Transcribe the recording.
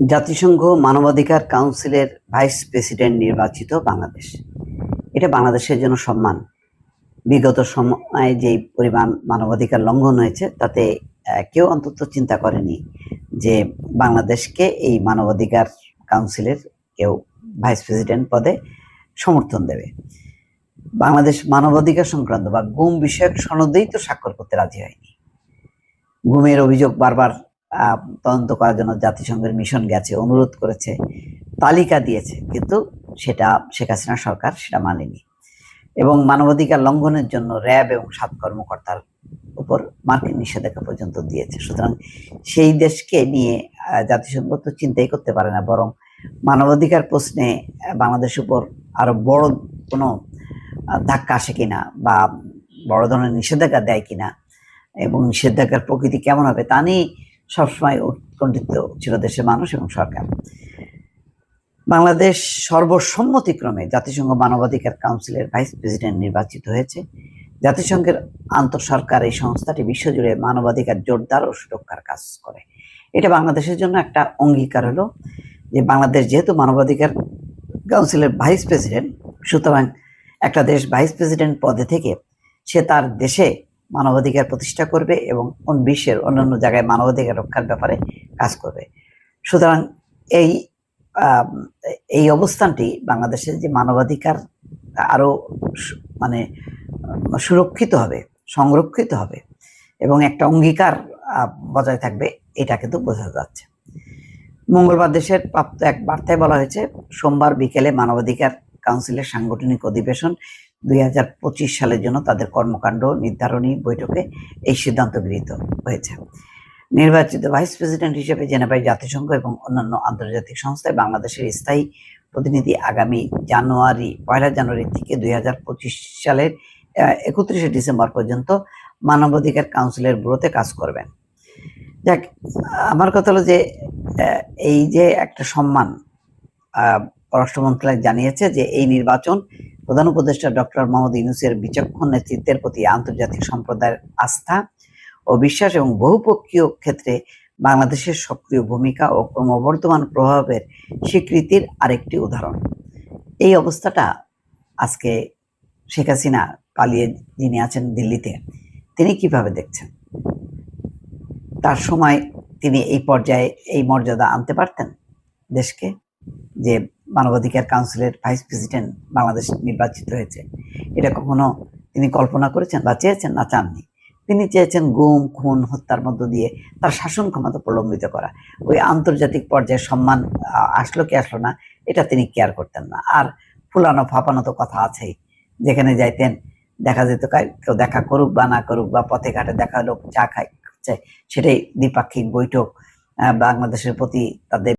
জাতিসংঘ মানবাধিকার কাউন্সিলের ভাইস প্রেসিডেন্ট নির্বাচিত বাংলাদেশ। এটা বাংলাদেশের জন্য সম্মান। বিগত সময়ে যে পরিমাণ মানবাধিকার লঙ্ঘন হয়েছে, তাতে কেউ অন্তত চিন্তা করেনি যে বাংলাদেশকে এই মানবাধিকার কাউন্সিলের কেউ ভাইস প্রেসিডেন্ট পদে সমর্থন দেবে। বাংলাদেশ মানবাধিকার সংক্রান্ত বা গুম বিষয়ক সনদেই তো স্বাক্ষর করতে রাজি হয়নি। গুমের অভিযোগ বারবার তদন্ত করার জন্য জাতিসংঘের মিশন গেছে অনুরোধ করেছে তালিকা দিয়েছে কিন্তু সেটা শেখ হাসিনা সরকার সেটা মানেনি। এবং মানবাধিকার লঙ্ঘনের জন্য র্যাব এবং সাত কর্মকর্তার উপর মার্কিন নিষেধাজ্ঞা পর্যন্ত দিয়েছে। সুতরাং সেই দেশকে নিয়ে জাতিসংঘ তো চিন্তাই করতে পারে না বরং মানবাধিকার প্রশ্নে আহ, বাংলাদেশের উপর আরও বড় কোনো ধাক্কা আসে কিনা বা বড় ধরনের নিষেধাজ্ঞা দেয় কিনা এবং নিষেধাজ্ঞার প্রকৃতি কেমন হবে তা নিয়ে সবসময় উৎকণ্ঠিত ছিল দেশের মানুষ এবং সরকার। বাংলাদেশ সর্বসম্মতিক্রমে জাতিসংঘ মানবাধিকার কাউন্সিলের ভাইস প্রেসিডেন্ট নির্বাচিত হয়েছে। জাতিসংঘের আন্তঃসরকার এই সংস্থাটি বিশ্বজুড়ে মানবাধিকার জোরদার ও সুরক্ষার কাজ করে। এটা বাংলাদেশের জন্য একটা অঙ্গীকার হলো যে বাংলাদেশ যেহেতু মানবাধিকার কাউন্সিলের ভাইস প্রেসিডেন্ট, সুতরাং একটা দেশ ভাইস প্রেসিডেন্ট পদে থেকে সে তার দেশে মানবাধিকার প্রতিষ্ঠা করবে এবং বিশ্বের অন্যান্য জায়গায় মানবাধিকার রক্ষার ব্যাপারে কাজ করবে। সুতরাং এই এই অবস্থানটি বাংলাদেশের যে মানবাধিকার আরও মানে সুরক্ষিত হবে, সংরক্ষিত হবে এবং একটা অঙ্গীকার বজায় থাকবে, এটা কিন্তু বোঝা যাচ্ছে। মঙ্গলবার দেশের প্রাপ্ত এক বার্তায় বলা হয়েছে, সোমবার বিকেলে মানবাধিকার কাউন্সিলের সাংগঠনিক অধিবেশন দুই হাজার পঁচিশ সালের জন্য তাদের কর্মকাণ্ড নির্ধারণী বৈঠকে এই সিদ্ধান্ত গৃহীত হয়েছে। নির্বাচিত ভাইস প্রেসিডেন্ট হিসেবে জেনেভায় জাতিসংঘ এবং অন্যান্য আন্তর্জাতিক সংস্থায় বাংলাদেশের স্থায়ী প্রতিনিধি আগামী জানুয়ারি, পয়লা জানুয়ারি থেকে দুই হাজার পঁচিশ সালের একত্রিশে ডিসেম্বর পর্যন্ত মানবাধিকার কাউন্সিলের ব্যুরোতে কাজ করবেন। যাক, আমার কথা হলো যে এই যে একটা সম্মান পররাষ্ট্র মন্ত্রণালয় জানিয়েছে যে এই নির্বাচন প্রধান উপদেষ্টা ডক্টর মোহাম্মদ ইউনুসের বিচক্ষণ নেতৃত্বের প্রতি আন্তর্জাতিক সম্প্রদায়ের আস্থা ও বিশ্বাস এবং বহুপক্ষীয় ক্ষেত্রে বাংলাদেশের সক্রিয় ভূমিকা ও ক্রমবর্ধমান প্রভাবের স্বীকৃতির আরেকটি উদাহরণ। এই অবস্থাটা আজকে শেখ হাসিনা পালিয়ে যিনি আছেন দিল্লিতে, তিনি কীভাবে দেখছেন? তার সময় তিনি এই পর্যায়ে এই মর্যাদা আনতে পারতেন দেশকে? যে মানবাধিকার কাউন্সিলের ভাইস প্রেসিডেন্ট বাংলাদেশ নির্বাচিত হয়েছে। এটা কখনো তিনি কল্পনা করেছেন বা চেয়েছেন না? চাননি। তিনি চেয়েছেন গুম খুন হত্যার মধ্য দিয়ে তার শাসন ক্ষমতা প্রলম্বিত করা। ওই আন্তর্জাতিক পর্যায়ে সম্মান আসলো কি আসলো না এটা তিনি কেয়ার করতেন না। আর ফুলানো ফাপানো তো কথা আছেই। যেখানে যাইতেন দেখা যেত কেউ দেখা করুক বা না করুক বা পথে ঘাটে দেখা লোক চা খাচ্ছে, সেটাই দ্বিপাক্ষিক বৈঠক বাংলাদেশের প্রতি তাদের